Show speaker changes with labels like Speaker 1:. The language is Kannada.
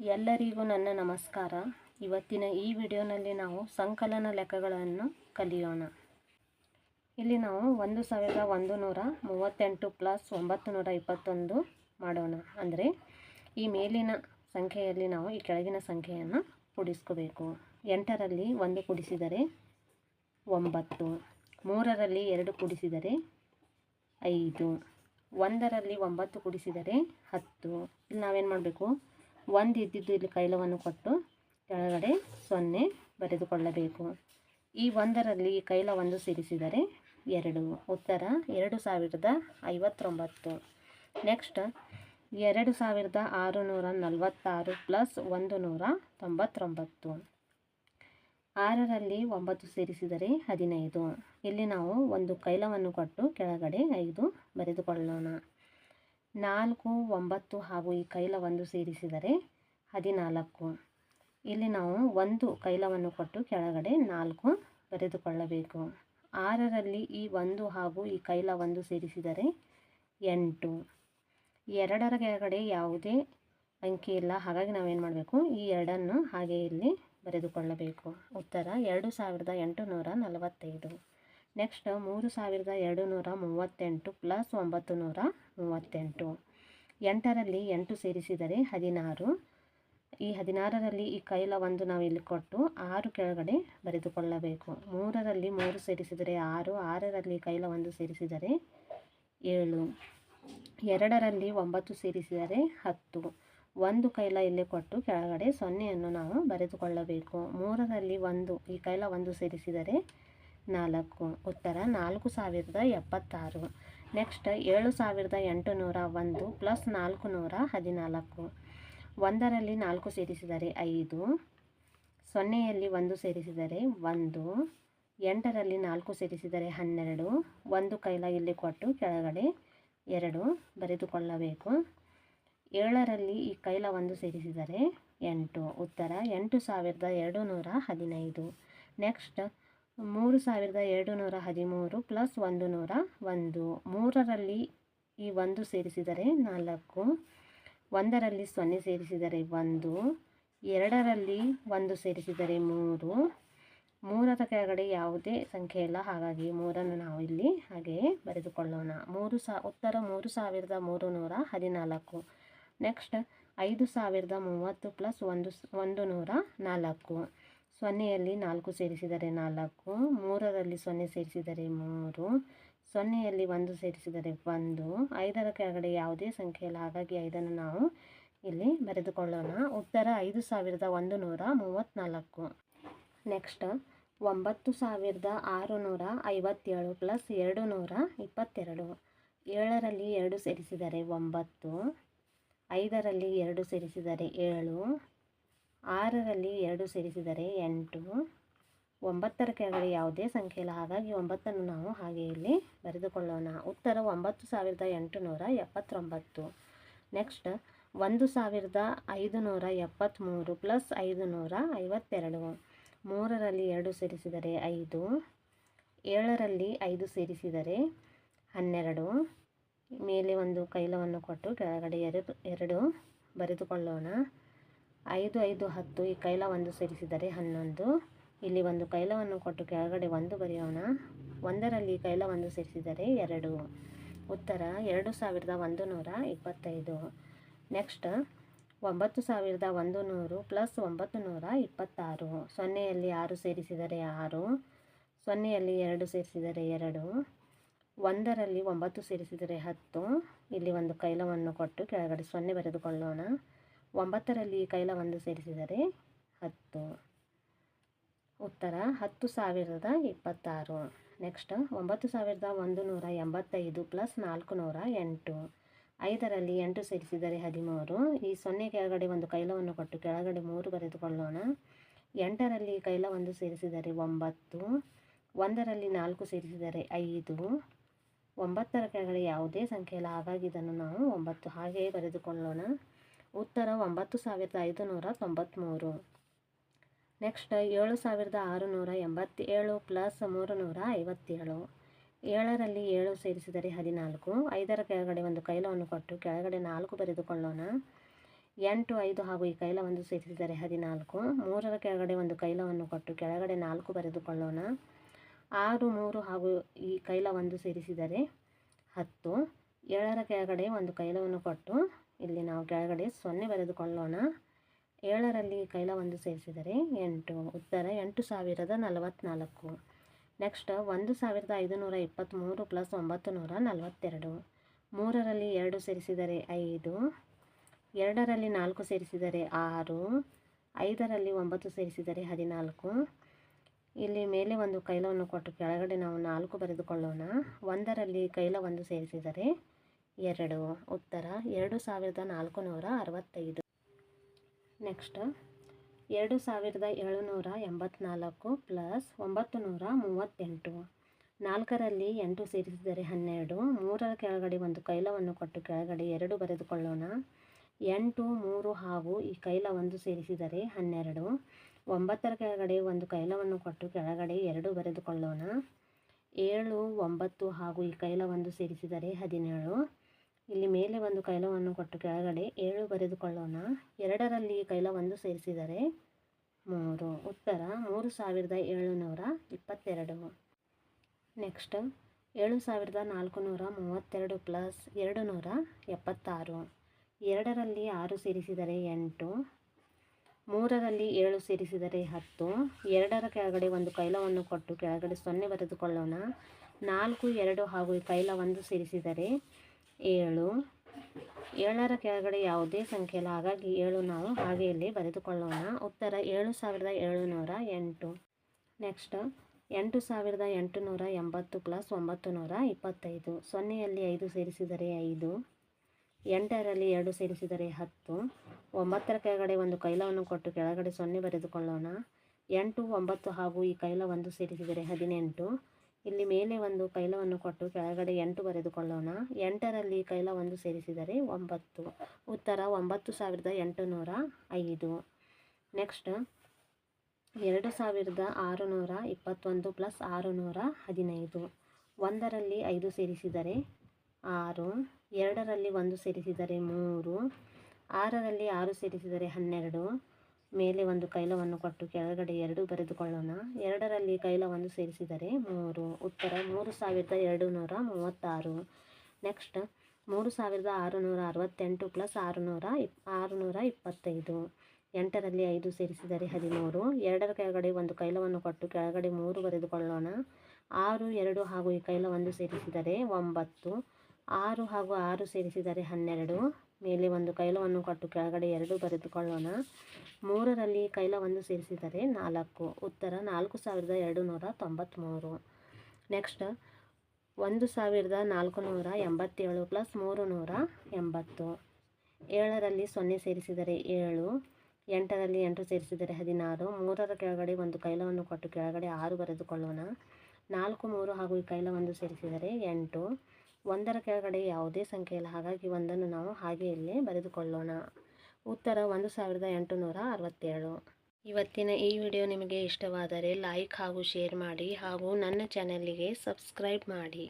Speaker 1: ಎಲ್ಲರಿಗೂ ನನ್ನ ನಮಸ್ಕಾರ. ಇವತ್ತಿನ ಈ ವಿಡಿಯೋನಲ್ಲಿ ನಾವು ಸಂಕಲನ ಲೆಕ್ಕಗಳನ್ನು ಕಲಿಯೋಣ. ಇಲ್ಲಿ ನಾವು ಒಂದು ಸಾವಿರದ ಒಂದು ನೂರ ಮೂವತ್ತೆಂಟು ಪ್ಲಸ್ ಒಂಬತ್ತು ನೂರ ಇಪ್ಪತ್ತೊಂದು ಮಾಡೋಣ. ಅಂದರೆ ಈ ಮೇಲಿನ ಸಂಖ್ಯೆಯಲ್ಲಿ ನಾವು ಈ ಕೆಳಗಿನ ಸಂಖ್ಯೆಯನ್ನು ಕೂಡಿಸ್ಕೋಬೇಕು. ಎಂಟರಲ್ಲಿ ಒಂದು ಕೂಡಿಸಿದರೆ ಒಂಬತ್ತು. ಮೂರರಲ್ಲಿ ಎರಡು ಕೂಡಿಸಿದರೆ ಐದು. ಒಂದರಲ್ಲಿ ಒಂಬತ್ತು ಕೂಡಿಸಿದರೆ ಹತ್ತು. ಇಲ್ಲಿ ನಾವೇನು ಮಾಡಬೇಕು? ಒಂದು ಇದ್ದಿದ್ದು ಇಲ್ಲಿ ಕೈಲವನ್ನು ಕೊಟ್ಟು ಕೆಳಗಡೆ ಸೊನ್ನೆ ಬರೆದುಕೊಳ್ಳಬೇಕು. ಈ ಒಂದರಲ್ಲಿ ಈ ಕೈಲ ಒಂದು ಸೇರಿಸಿದರೆ ಎರಡು, ಉತ್ತರ ಎರಡು ಸಾವಿರದ ಐವತ್ತೊಂಬತ್ತು. ನೆಕ್ಸ್ಟ್, ಎರಡು ಸಾವಿರದ ಆರುನೂರ ನಲವತ್ತಾರು ಪ್ಲಸ್ ಒಂದು ನೂರ ತೊಂಬತ್ತೊಂಬತ್ತು. ಆರರಲ್ಲಿ ಒಂಬತ್ತು ಸೇರಿಸಿದರೆ ಹದಿನೈದು. ಇಲ್ಲಿ ನಾವು ಒಂದು ಕೈಲವನ್ನು ಕೊಟ್ಟು ಕೆಳಗಡೆ ಐದು ಬರೆದುಕೊಳ್ಳೋಣ. ನಾಲ್ಕು, ಒಂಬತ್ತು ಹಾಗೂ ಈ ಕೈಲ ಒಂದು ಸೇರಿಸಿದರೆ ಹದಿನಾಲ್ಕು. ಇಲ್ಲಿ ನಾವು ಒಂದು ಕೈಲವನ್ನು ಕೊಟ್ಟು ಕೆಳಗಡೆ ನಾಲ್ಕು ಬರೆದುಕೊಳ್ಳಬೇಕು. ಆರರಲ್ಲಿ ಈ ಒಂದು ಹಾಗೂ ಈ ಕೈಲ ಒಂದು ಸೇರಿಸಿದರೆ ಎಂಟು. ಎರಡರ ಕೆಳಗಡೆ ಯಾವುದೇ ಅಂಕಿ ಇಲ್ಲ, ಹಾಗಾಗಿ ನಾವೇನು ಮಾಡಬೇಕು? ಈ ಎರಡನ್ನು ಹಾಗೆ ಇಲ್ಲಿ ಬರೆದುಕೊಳ್ಳಬೇಕು. ಉತ್ತರ ಎರಡು ಸಾವಿರದ ಎಂಟುನೂರ ನಲವತ್ತೈದು. ನೆಕ್ಸ್ಟ್ ಮೂರು ಸಾವಿರದ ಎರಡು ನೂರ ಮೂವತ್ತೆಂಟು ಪ್ಲಸ್ ಒಂಬತ್ತು ನೂರ ಮೂವತ್ತೆಂಟು. ಎಂಟರಲ್ಲಿ ಎಂಟು ಸೇರಿಸಿದರೆ ಹದಿನಾರು. ಈ ಹದಿನಾರರಲ್ಲಿ ಈ ಕೈಲ ಒಂದು ನಾವು ಇಲ್ಲಿ ಕೊಟ್ಟು ಆರು ಕೆಳಗಡೆ ಬರೆದುಕೊಳ್ಳಬೇಕು. ಮೂರರಲ್ಲಿ ಮೂರು ಸೇರಿಸಿದರೆ ಆರು, ಆರರಲ್ಲಿ ಕೈಲ ಒಂದು ಸೇರಿಸಿದರೆ ಏಳು. ಎರಡರಲ್ಲಿ ಒಂಬತ್ತು ಸೇರಿಸಿದರೆ ಹತ್ತು. ಒಂದು ಕೈಲ ಇಲ್ಲಿ ಕೊಟ್ಟು ಕೆಳಗಡೆ ಸೊನ್ನೆಯನ್ನು ನಾವು ಬರೆದುಕೊಳ್ಳಬೇಕು. ಮೂರರಲ್ಲಿ ಒಂದು, ಈ ಕೈಲ ಒಂದು ಸೇರಿಸಿದರೆ ನಾಲ್ಕು, ಉತ್ತರ ನಾಲ್ಕು ಸಾವಿರದ ಎಪ್ಪತ್ತಾರು. ನೆಕ್ಸ್ಟ್ ಏಳು ಸಾವಿರದ ಎಂಟು ನೂರ ಒಂದು ಪ್ಲಸ್ ನಾಲ್ಕು ನೂರ ಹದಿನಾಲ್ಕು. ಒಂದರಲ್ಲಿ ನಾಲ್ಕು ಸೇರಿಸಿದರೆ ಐದು, ಸೊನ್ನೆಯಲ್ಲಿ ಒಂದು ಸೇರಿಸಿದರೆ ಒಂದು, ಎಂಟರಲ್ಲಿ ನಾಲ್ಕು ಸೇರಿಸಿದರೆ ಹನ್ನೆರಡು, ಒಂದು ಕೈಲ ಇಲ್ಲಿ ಕೊಟ್ಟು ಕೆಳಗಡೆ ಎರಡು ಬರೆದುಕೊಳ್ಳಬೇಕು. ಏಳರಲ್ಲಿ ಈ ಕೈಲ ಒಂದು ಸೇರಿಸಿದರೆ ಎಂಟು, ಉತ್ತರ ಎಂಟು ಸಾವಿರದ ಎರಡು ನೂರ ಹದಿನೈದು. ನೆಕ್ಸ್ಟ್ ಮೂರು ಸಾವಿರದ ಎರಡು ನೂರ ಹದಿಮೂರು ಪ್ಲಸ್ ಒಂದು ನೂರ ಒಂದು. ಮೂರರಲ್ಲಿ ಈ ಒಂದು ಸೇರಿಸಿದರೆ ನಾಲ್ಕು. ಒಂದರಲ್ಲಿ ಸೊನ್ನೆ ಸೇರಿಸಿದರೆ ಒಂದು. ಎರಡರಲ್ಲಿ ಒಂದು ಸೇರಿಸಿದರೆ ಮೂರು. ಮೂರರ ಕೆಳಗಡೆ ಯಾವುದೇ ಸಂಖ್ಯೆ ಇಲ್ಲ. ಹಾಗಾಗಿ ಮೂರನ್ನು ನಾವು ಇಲ್ಲಿ ಹಾಗೆಯೇ ಬರೆದುಕೊಳ್ಳೋಣ. ಮೂರು ಸಾ, ಉತ್ತರ ಮೂರು ಸಾವಿರದ ಮೂರು ನೂರ ಹದಿನಾಲ್ಕು. ನೆಕ್ಸ್ಟ್ ಐದು ಸಾವಿರದ ಮೂವತ್ತು ಪ್ಲಸ್ ಒಂದು ಒಂದು ನೂರ ನಾಲ್ಕು. ಸೊನ್ನೆಯಲ್ಲಿ ನಾಲ್ಕು ಸೇರಿಸಿದರೆ ನಾಲ್ಕು, ಮೂರರಲ್ಲಿ ಸೊನ್ನೆ ಸೇರಿಸಿದರೆ ಮೂರು, ಸೊನ್ನೆಯಲ್ಲಿ ಒಂದು ಸೇರಿಸಿದರೆ ಒಂದು. ಐದರ ಕೆಳಗಡೆ ಯಾವುದೇ ಸಂಖ್ಯೆ ಇಲ್ಲ ಹಾಗಾಗಿ ಐದನ್ನು ನಾವು ಇಲ್ಲಿ ಬರೆದುಕೊಳ್ಳೋಣ. ಉತ್ತರ ಐದು ಸಾವಿರದ ಒಂದು ನೂರ ಮೂವತ್ತ್ನಾಲ್ಕು. ನೆಕ್ಸ್ಟ್ ಒಂಬತ್ತು ಸಾವಿರದ ಆರುನೂರ ಐವತ್ತೇಳು ಪ್ಲಸ್ ಎರಡು ನೂರ ಇಪ್ಪತ್ತೆರಡು. ಏಳರಲ್ಲಿ ಎರಡು ಸೇರಿಸಿದರೆ ಒಂಬತ್ತು, ಐದರಲ್ಲಿ ಎರಡು ಸೇರಿಸಿದರೆ ಏಳು ಆರರಲ್ಲಿ ಎರಡು ಸೇರಿಸಿದರೆ ಎಂಟು. ಒಂಬತ್ತರ ಕೆಳಗಡೆ ಯಾವುದೇ ಸಂಖ್ಯೆ ಇಲ್ಲ ಹಾಗಾಗಿ ಒಂಬತ್ತನ್ನು ನಾವು ಹಾಗೆ ಇಲ್ಲಿ ಬರೆದುಕೊಳ್ಳೋಣ. ಉತ್ತರ ಒಂಬತ್ತು ಸಾವಿರದ ಎಂಟುನೂರ ಎಪ್ಪತ್ತೊಂಬತ್ತು. ನೆಕ್ಸ್ಟ್ ಒಂದು ಸಾವಿರದ ಐದು ನೂರ ಎಪ್ಪತ್ತ್ಮೂರು ಪ್ಲಸ್ ಐದು ನೂರ ಐವತ್ತೆರಡು. ಮೂರರಲ್ಲಿ ಎರಡು ಸೇರಿಸಿದರೆ ಐದು. ಏಳರಲ್ಲಿ ಐದು ಸೇರಿಸಿದರೆ ಹನ್ನೆರಡು. ಮೇಲೆ ಒಂದು ಕೈಲವನ್ನು ಕೊಟ್ಟು ಕೆಳಗಡೆ ಎರಡು ಎರಡು ಬರೆದುಕೊಳ್ಳೋಣ. ಐದು ಐದು, ಹತ್ತು ಈ ಕೈಲ ಒಂದು ಸೇರಿಸಿದರೆ ಹನ್ನೊಂದು. ಇಲ್ಲಿ ಒಂದು ಕೈಲವನ್ನು ಕೊಟ್ಟು ಕೆಳಗಡೆ ಒಂದು ಬರೆಯೋಣ. ಒಂದರಲ್ಲಿ ಕೈಲ ಒಂದು ಸೇರಿಸಿದರೆ ಎರಡು. ಉತ್ತರ, ಎರಡು ಸಾವಿರದ ಒಂದು ನೂರ ಇಪ್ಪತ್ತೈದು. ನೆಕ್ಸ್ಟ್, ಒಂಬತ್ತು ಸಾವಿರದ ಒಂದು ನೂರು ಪ್ಲಸ್ ಒಂಬತ್ತು ನೂರ ಇಪ್ಪತ್ತಾರು. ಸೊನ್ನೆಯಲ್ಲಿ ಆರು ಸೇರಿಸಿದರೆ ಆರು. ಸೊನ್ನೆಯಲ್ಲಿ ಎರಡು ಸೇರಿಸಿದರೆ ಎರಡು. ಒಂದರಲ್ಲಿ ಒಂಬತ್ತು ಸೇರಿಸಿದರೆ ಹತ್ತು. ಇಲ್ಲಿ ಒಂದು ಕೈಲವನ್ನು ಕೊಟ್ಟು ಕೆಳಗಡೆ ಸೊನ್ನೆ ಬರೆದುಕೊಳ್ಳೋಣ. ಒಂಬತ್ತರಲ್ಲಿ ಕೈಲ ಒಂದು ಸೇರಿಸಿದರೆ ಹತ್ತು. ಉತ್ತರ, ಹತ್ತು ಸಾವಿರದ ಇಪ್ಪತ್ತಾರು. ನೆಕ್ಸ್ಟ್, ಒಂಬತ್ತು ಸಾವಿರದ ಒಂದು ನೂರ ಎಂಬತ್ತೈದು ಪ್ಲಸ್ ನಾಲ್ಕು ನೂರ ಎಂಟು. ಐದರಲ್ಲಿ ಎಂಟು ಸೇರಿಸಿದರೆ ಹದಿಮೂರು. ಈ ಸೊನ್ನೆ ಕೆಳಗಡೆ ಒಂದು ಕೈಲವನ್ನು ಕೊಟ್ಟು ಕೆಳಗಡೆ ಮೂರು ಬರೆದುಕೊಳ್ಳೋಣ. ಎಂಟರಲ್ಲಿ ಕೈಲ ಒಂದು ಸೇರಿಸಿದರೆ ಒಂಬತ್ತು. ಒಂದರಲ್ಲಿ ನಾಲ್ಕು ಸೇರಿಸಿದರೆ ಐದು. ಒಂಬತ್ತರ ಕೆಳಗಡೆ ಯಾವುದೇ ಸಂಖ್ಯೆ ಇಲ್ಲ ಹಾಗಾಗಿ ಇದನ್ನು ನಾವು ಒಂಬತ್ತು ಹಾಗೆಯೇ ಬರೆದುಕೊಳ್ಳೋಣ. ಉತ್ತರ ಒಂಬತ್ತು ಸಾವಿರದ ಐದು ನೂರ ತೊಂಬತ್ತ್ಮೂರು ನೆಕ್ಸ್ಟ್ ಏಳು ಸಾವಿರದ ಆರುನೂರ ಎಂಬತ್ತೇಳು ಪ್ಲಸ್ ಮೂರು ನೂರ ಐವತ್ತೇಳು. ಏಳರಲ್ಲಿ ಏಳು ಸೇರಿಸಿದರೆ ಹದಿನಾಲ್ಕು. ಐದರ ಕೆಳಗಡೆ ಒಂದು ಕೈಲವನ್ನು ಕೊಟ್ಟು ಕೆಳಗಡೆ ನಾಲ್ಕು ಬರೆದುಕೊಳ್ಳೋಣ. ಎಂಟು, ಐದು ಹಾಗೂ ಈ ಕೈಲವನ್ನು ಸೇರಿಸಿದರೆ ಹದಿನಾಲ್ಕು. ಮೂರರ ಕೆಳಗಡೆ ಒಂದು ಕೈಲವನ್ನು ಕೊಟ್ಟು ಕೆಳಗಡೆ ನಾಲ್ಕು ಬರೆದುಕೊಳ್ಳೋಣ. ಆರು, ಮೂರು ಹಾಗೂ ಈ ಕೈಲವನ್ನು ಸೇರಿಸಿದರೆ ಹತ್ತು. ಏಳರ ಕೆಳಗಡೆ ಒಂದು ಕೈಲವನ್ನು ಕೊಟ್ಟು ಇಲ್ಲಿ ನಾವು ಕೆಳಗಡೆ ಸೊನ್ನೆ ಬರೆದುಕೊಳ್ಳೋಣ. ಏಳರಲ್ಲಿ ಕೈಲ ಒಂದು ಸೇರಿಸಿದರೆ ಎಂಟು. ಉತ್ತರ ಎಂಟು ಸಾವಿರದ ನಲವತ್ತ್ನಾಲ್ಕು ನೆಕ್ಸ್ಟ್ ಒಂದು ಸಾವಿರದ ಐದುನೂರ ಇಪ್ಪತ್ತ್ಮೂರು ಪ್ಲಸ್ ಒಂಬತ್ತು ನೂರ ನಲವತ್ತೆರಡು. ಮೂರರಲ್ಲಿ ಎರಡು ಸೇರಿಸಿದರೆ ಐದು. ಎರಡರಲ್ಲಿ ನಾಲ್ಕು ಸೇರಿಸಿದರೆ ಆರು. ಐದರಲ್ಲಿ ಒಂಬತ್ತು ಸೇರಿಸಿದರೆ ಹದಿನಾಲ್ಕು. ಇಲ್ಲಿ ಮೇಲೆ ಒಂದು ಕೈಲವನ್ನು ಕೊಟ್ಟು ಕೆಳಗಡೆ ನಾವು ನಾಲ್ಕು ಬರೆದುಕೊಳ್ಳೋಣ. ಒಂದರಲ್ಲಿ ಕೈಲ ಒಂದು ಸೇರಿಸಿದರೆ ಎರಡು. ಉತ್ತರ, ಎರಡು ಸಾವಿರದ ನಾಲ್ಕು ನೂರ ಅರವತ್ತೈದು. ನೆಕ್ಸ್ಟ್, ಎರಡು ಸಾವಿರದ ಏಳುನೂರ ಎಂಬತ್ನಾಲ್ಕು ಪ್ಲಸ್ ಒಂಬತ್ತು ನೂರ ಮೂವತ್ತೆಂಟು. ನಾಲ್ಕರಲ್ಲಿ ಎಂಟು ಸೇರಿಸಿದರೆ ಹನ್ನೆರಡು. ಮೂರರ ಕೆಳಗಡೆ ಒಂದು ಕೈಲವನ್ನು ಕೊಟ್ಟು ಕೆಳಗಡೆ ಎರಡು ಬರೆದುಕೊಳ್ಳೋಣ. ಎಂಟು, ಮೂರು ಹಾಗೂ ಈ ಕೈಲ ಒಂದು ಸೇರಿಸಿದರೆ ಹನ್ನೆರಡು. ಒಂಬತ್ತರ ಕೆಳಗಡೆ ಒಂದು ಕೈಲವನ್ನು ಕೊಟ್ಟು ಕೆಳಗಡೆ ಎರಡು ಬರೆದುಕೊಳ್ಳೋಣ. ಏಳು, ಒಂಬತ್ತು ಹಾಗೂ ಈ ಕೈಲ ಒಂದು ಸೇರಿಸಿದರೆ ಹದಿನೇಳು. ಇಲ್ಲಿ ಮೇಲೆ ಒಂದು ಕೈಲವನ್ನು ಕೊಟ್ಟು ಕೆಳಗಡೆ ಏಳು ಬರೆದುಕೊಳ್ಳೋಣ. ಎರಡರಲ್ಲಿ ಕೈಲವನ್ನು ಸೇರಿಸಿದರೆ ಮೂರು. ಉತ್ತರ, ಮೂರು ಸಾವಿರದ ಏಳುನೂರ ಇಪ್ಪತ್ತೆರಡು. ನೆಕ್ಸ್ಟ್, ಏಳು ಸಾವಿರದ ನಾಲ್ಕು ನೂರ ಮೂವತ್ತೆರಡು ಪ್ಲಸ್ ಎರಡು ನೂರ ಎಪ್ಪತ್ತಾರು. ಎರಡರಲ್ಲಿ ಆರು ಸೇರಿಸಿದರೆ ಎಂಟು. ಮೂರರಲ್ಲಿ ಏಳು ಸೇರಿಸಿದರೆ ಹತ್ತು. ಎರಡರ ಕೆಳಗಡೆ ಒಂದು ಕೈಲವನ್ನು ಕೊಟ್ಟು ಕೆಳಗಡೆ ಸೊನ್ನೆ ಬರೆದುಕೊಳ್ಳೋಣ. ನಾಲ್ಕು, ಎರಡು ಹಾಗೂ ಕೈಲ ಒಂದು ಸೇರಿಸಿದರೆ ಏಳು. ಏಳರ ಕೆಳಗಡೆ ಯಾವುದೇ ಸಂಖ್ಯೆ ಇಲ್ಲ ಹಾಗಾಗಿ ಏಳು ನಾವು ಹಾಗೆ ಇಲ್ಲಿ ಬರೆದುಕೊಳ್ಳೋಣ. ಉತ್ತರ ಏಳು ಸಾವಿರದ ಏಳುನೂರ ಎಂಟು. ನೆಕ್ಸ್ಟ್ ಎಂಟು ಸಾವಿರದ ಎಂಟುನೂರ ಎಂಬತ್ತು ಪ್ಲಸ್ ಒಂಬತ್ತು ನೂರ ಇಪ್ಪತ್ತೈದು. ಸೊನ್ನೆಯಲ್ಲಿ ಐದು ಸೇರಿಸಿದರೆ ಐದು. ಎಂಟರಲ್ಲಿ ಎರಡು ಸೇರಿಸಿದರೆ ಹತ್ತು. ಒಂಬತ್ತರ ಕೆಳಗಡೆ ಒಂದು ಕೈಲವನ್ನು ಕೊಟ್ಟು ಕೆಳಗಡೆ ಸೊನ್ನೆ ಬರೆದುಕೊಳ್ಳೋಣ. ಎಂಟು, ಒಂಬತ್ತು ಹಾಗೂ ಈ ಕೈಲ ಒಂದು ಸೇರಿಸಿದರೆ ಹದಿನೆಂಟು. ಇಲ್ಲಿ ಮೇಲೆ ಒಂದು ಕೈಲವನ್ನು ಕೊಟ್ಟು ಕೆಳಗಡೆ ಎಂಟು ಬರೆದುಕೊಳ್ಳೋಣ. ಎಂಟರಲ್ಲಿ ಕೈಲ ಒಂದು ಸೇರಿಸಿದರೆ ಒಂಬತ್ತು. ಉತ್ತರ ಒಂಬತ್ತು ಸಾವಿರದ ಎಂಟುನೂರ ಐದು. ನೆಕ್ಸ್ಟ್, ಎರಡು ಸಾವಿರದ ಆರುನೂರ ಇಪ್ಪತ್ತೊಂದು ಪ್ಲಸ್ ಆರುನೂರ ಹದಿನೈದು. ಒಂದರಲ್ಲಿ ಐದು ಸೇರಿಸಿದರೆ ಆರು. ಎರಡರಲ್ಲಿ ಒಂದು ಸೇರಿಸಿದರೆ ಮೂರು. ಆರರಲ್ಲಿ ಆರು ಸೇರಿಸಿದರೆ ಹನ್ನೆರಡು. ಮೇಲೆ ಒಂದು ಕೈಲವನ್ನು ಕೊಟ್ಟು ಕೆಳಗಡೆ ಎರಡು ಬರೆದುಕೊಳ್ಳೋಣ. ಎರಡರಲ್ಲಿ ಕೈಲವನ್ನು ಸೇರಿಸಿದರೆ ಮೂರು. ಉತ್ತರ ಮೂರು ಸಾವಿರದ ಎರಡು ನೂರ ಮೂವತ್ತಾರು. ನೆಕ್ಸ್ಟ್ ಮೂರು ಸಾವಿರದ ಆರುನೂರ ಅರವತ್ತೆಂಟು ಪ್ಲಸ್ ಆರುನೂರ ಇಪ್, ಆರುನೂರ ಇಪ್ಪತ್ತೈದು. ಎಂಟರಲ್ಲಿ ಐದು ಸೇರಿಸಿದರೆ ಹದಿಮೂರು. ಎರಡರ ಕೆಳಗಡೆ ಒಂದು ಕೈಲವನ್ನು ಕೊಟ್ಟು ಕೆಳಗಡೆ ಮೂರು ಬರೆದುಕೊಳ್ಳೋಣ. ಆರು, ಎರಡು ಹಾಗೂ ಈ ಕೈಲವನ್ನು ಸೇರಿಸಿದರೆ ಒಂಬತ್ತು. ಆರು ಹಾಗೂ ಆರು ಸೇರಿಸಿದರೆ ಹನ್ನೆರಡು. ಮೇಲೆ ಒಂದು ಕೈಲವನ್ನು ಕೊಟ್ಟು, ಕೆಳಗಡೆ ಎರಡು ಬರೆದುಕೊಳ್ಳೋಣ. ಮೂರರಲ್ಲಿ ಕೈಲವನ್ನು ಸೇರಿಸಿದರೆ ನಾಲ್ಕು. ಉತ್ತರ ನಾಲ್ಕು ಸಾವಿರದ ಎರಡು ನೂರ ತೊಂಬತ್ತ್ಮೂರು ನೆಕ್ಸ್ಟ್, ಒಂದು ಸಾವಿರದ ನಾಲ್ಕು ನೂರ ಎಂಬತ್ತೇಳು ಪ್ಲಸ್ ಮೂರು ನೂರ ಎಂಬತ್ತು. ಏಳರಲ್ಲಿ ಸೊನ್ನೆ ಸೇರಿಸಿದರೆ ಏಳು. ಎಂಟರಲ್ಲಿ ಎಂಟು ಸೇರಿಸಿದರೆ ಹದಿನಾರು. ಮೂರರ ಕೆಳಗಡೆ ಒಂದು ಕೈಲವನ್ನು ಕೊಟ್ಟು, ಕೆಳಗಡೆ ಆರು ಬರೆದುಕೊಳ್ಳೋಣ. ನಾಲ್ಕು ಮೂರು ಹಾಗೂ ಈ ಕೈಲವನ್ನು ಸೇರಿಸಿದರೆ ಎಂಟು. ಒಂದರ ಕೆಳಗಡೆ ಯಾವುದೇ ಸಂಖ್ಯೆ ಇಲ್ಲ. ಹಾಗಾಗಿ ಒಂದನ್ನು ನಾವು ಹಾಗೆ ಇಲ್ಲಿ ಬರೆದುಕೊಳ್ಳೋಣ. ಉತ್ತರ ಒಂದು ಸಾವಿರದ ಎಂಟುನೂರ ಅರವತ್ತೇಳು. ಇವತ್ತಿನ ಈ ವಿಡಿಯೋ ನಿಮಗೆ ಇಷ್ಟವಾದರೆ ಲೈಕ್ ಹಾಗೂ ಶೇರ್ ಮಾಡಿ ಹಾಗೂ ನನ್ನ ಚಾನಲ್ಲಿಗೆ ಸಬ್ಸ್ಕ್ರೈಬ್ ಮಾಡಿ.